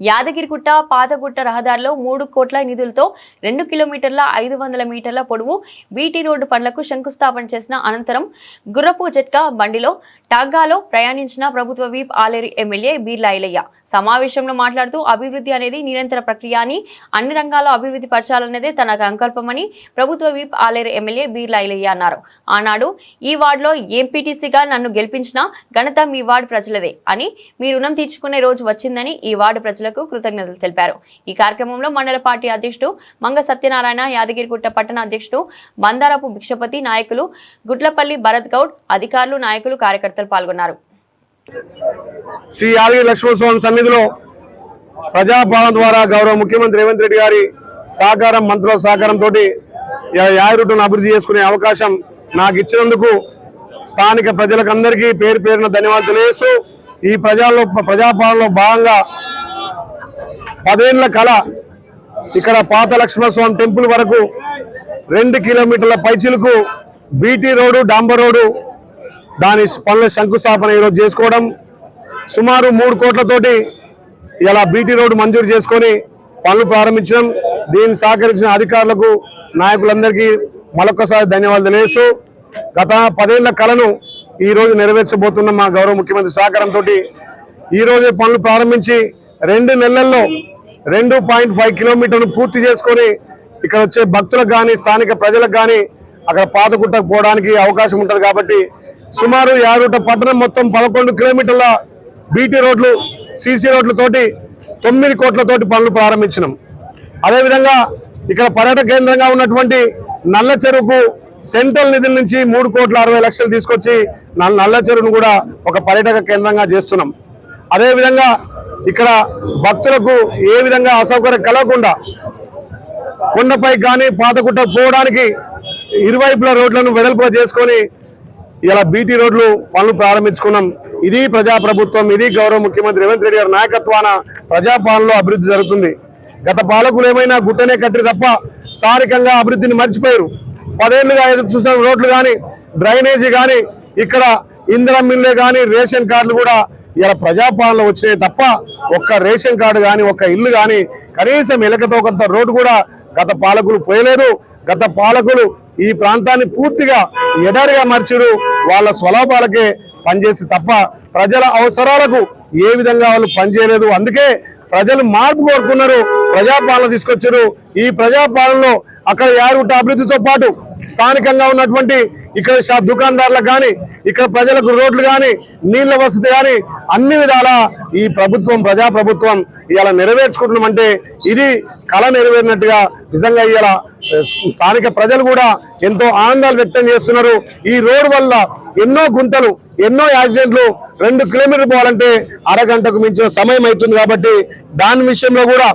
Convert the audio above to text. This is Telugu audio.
యాదగిరిగుట్ట పాతగుట్ట రహదారిలో మూడు కోట్ల నిధులతో రెండు కిలోమీటర్ల ఐదు వందల మీటర్ల పొడవు బీటీ రోడ్డు పనులకు శంకుస్థాపన చేసిన అనంతరం గుర్రపు జట్కా బండిలో టాగ్గాలో ప్రయాణించిన ప్రభుత్వ వీప్ ఆలేరు ఎమ్మెల్యే బీర్లా ఐలయ్య. సమావేశంలో మాట్లాడుతూ అభివృద్ధి అనేది నిరంతర ప్రక్రియ అని అన్ని రంగాల్లో అభివృద్ధి పరచాలన్నదే తన సంకల్పమని ప్రభుత్వ వీప్ ఆలేరు ఎమ్మెల్యే బీర్లా ఐలయ్య అన్నారు. ఆనాడు ఈ వార్డులో ఎంపీటీసీగా నన్ను గెలిపించిన ఘనత మీ వార్డు ప్రజలదే అని మీ రుణం తీర్చుకునే రోజు వచ్చిందని ఈ వార్డు ప్రజలకు కృతజ్ఞతలు తెలిపారు. ఈ కార్యక్రమంలో మండల పార్టీ అధ్యక్షుడు మంగ సత్యనారాయణ యాదగిరిగుట్ట పట్టణ అధ్యక్షుడు బందారపు భిక్షపతి నాయకులు గుడ్లపల్లి భరత్ గౌడ్ అధికారులు నాయకులు కార్యకర్తలు పాల్గొన్నారు. శ్రీ యాదగిరి లక్ష్మణస్వామి సన్నిధిలో ప్రజాపాలన ద్వారా గౌరవ ముఖ్యమంత్రి రేవంత్ రెడ్డి గారి సహకారం మంత్రుల సహకారంతో యాదగిరిని అభివృద్ధి చేసుకునే అవకాశం నాకు ఇచ్చినందుకు స్థానిక ప్రజలకు అందరికీ పేరు పేరున ధన్యవాదాలు తెలియజేస్తూ ఈ ప్రజల్లో ప్రజాపాలనలో భాగంగా పదేళ్ళ కళ ఇక్కడ పాత లక్ష్మణస్వామి టెంపుల్ వరకు రెండు కిలోమీటర్ల పైచిలకు బీటీ రోడ్డు డాంబర్ రోడ్డు దాని పనుల శంకుస్థాపన ఈరోజు చేసుకోవడం. సుమారు మూడు కోట్లతోటి ఇలా బీటీ రోడ్డు మంజూరు చేసుకొని పనులు ప్రారంభించడం. దీన్ని సహకరించిన అధికారులకు నాయకులందరికీ మరొకసారి ధన్యవాదాలు తెలియజేస్తూ గత పదేళ్ళ కళను ఈరోజు నెరవేర్చబోతున్న మా గౌరవ ముఖ్యమంత్రి సహకారంతో ఈ పనులు ప్రారంభించి రెండు నెలల్లో రెండు పాయింట్ ఫైవ్ కిలోమీటర్ను పూర్తి చేసుకొని ఇక్కడ వచ్చే భక్తులకు కానీ స్థానిక ప్రజలకు కానీ అక్కడ పాతగుట్టకు పోవడానికి అవకాశం ఉంటుంది కాబట్టి సుమారు యాదగుట్ట పట్టణం మొత్తం పదకొండు కిలోమీటర్ల బీటీ రోడ్లు సీసీ రోడ్లతోటి తొమ్మిది కోట్లతోటి పనులు ప్రారంభించినాం. అదేవిధంగా ఇక్కడ పర్యాటక కేంద్రంగా ఉన్నటువంటి నల్ల చెరువుకు సెంట్రల్ నిధుల నుంచి మూడు కోట్ల అరవై లక్షలు తీసుకొచ్చి నల్ల నల్ల చెరువును కూడా ఒక పర్యాటక కేంద్రంగా చేస్తున్నాం. అదేవిధంగా ఇక్కడ భక్తులకు ఏ విధంగా అసౌకర్యం కలగకుండా కొండపై కానీ పాతకుట్ట పోవడానికి ఇరువైపుల రోడ్లను వెడల్పుగా చేసుకొని ఇలా బీటీ రోడ్లు పనులు ప్రారంభించుకున్నాం. ఇది ప్రజాప్రభుత్వం ఇది గౌరవ ముఖ్యమంత్రి రేవంత్ రెడ్డి గారి నాయకత్వాన ప్రజాపాలనలో అభివృద్ధి జరుగుతుంది. గత పాలకులు ఏమైనా గుట్టనే కట్టి తప్ప స్థానికంగా అభివృద్ధిని మర్చిపోయారు. పదేళ్ళుగా ఎదురు చూస్తున్న రోడ్లు కానీ డ్రైనేజీ కానీ ఇక్కడ ఇంధనం మిల్లే కానీ రేషన్ కార్డులు కూడా ఇలా ప్రజాపాలన వచ్చినాయి తప్ప ఒక్క రేషన్ కార్డు కానీ ఒక్క ఇల్లు కానీ కనీసం ఇలకతో కొంత రోడ్డు కూడా గత పాలకులు పోయలేదు. గత పాలకులు ఈ ప్రాంతాన్ని పూర్తిగా ఎడారిగా మార్చిరు వాళ్ళ స్వలాభాలకే పనిచేసి తప్ప ప్రజల అవసరాలకు ఏ విధంగా వాళ్ళు పనిచేయలేదు. అందుకే ప్రజలు మార్పు కోరుకున్నారు. ప్రజాపాలన తీసుకొచ్చారు. ఈ ప్రజాపాలనలో అక్కడ యారుగుట్ట అభివృద్ధితో పాటు స్థానికంగా ఉన్నటువంటి ఇక్కడ షాప్ దుకాణదారులకు కానీ ఇక్కడ ప్రజలకు రోడ్లు కానీ నీళ్ళ వసతి కానీ అన్ని విధాల ఈ ప్రభుత్వం ప్రజాప్రభుత్వం ఇలా నెరవేర్చుకుంటున్నామంటే ఇది కళ నెరవేరినట్టుగా నిజంగా ఇలా స్థానిక ప్రజలు కూడా ఎంతో ఆనందాలు వ్యక్తం చేస్తున్నారు. ఈ రోడ్డు వల్ల ఎన్నో గుంతలు ఎన్నో యాక్సిడెంట్లు రెండు కిలోమీటర్లు పోవాలంటే అరగంటకు మించిన సమయం అవుతుంది కాబట్టి దాని విషయంలో కూడా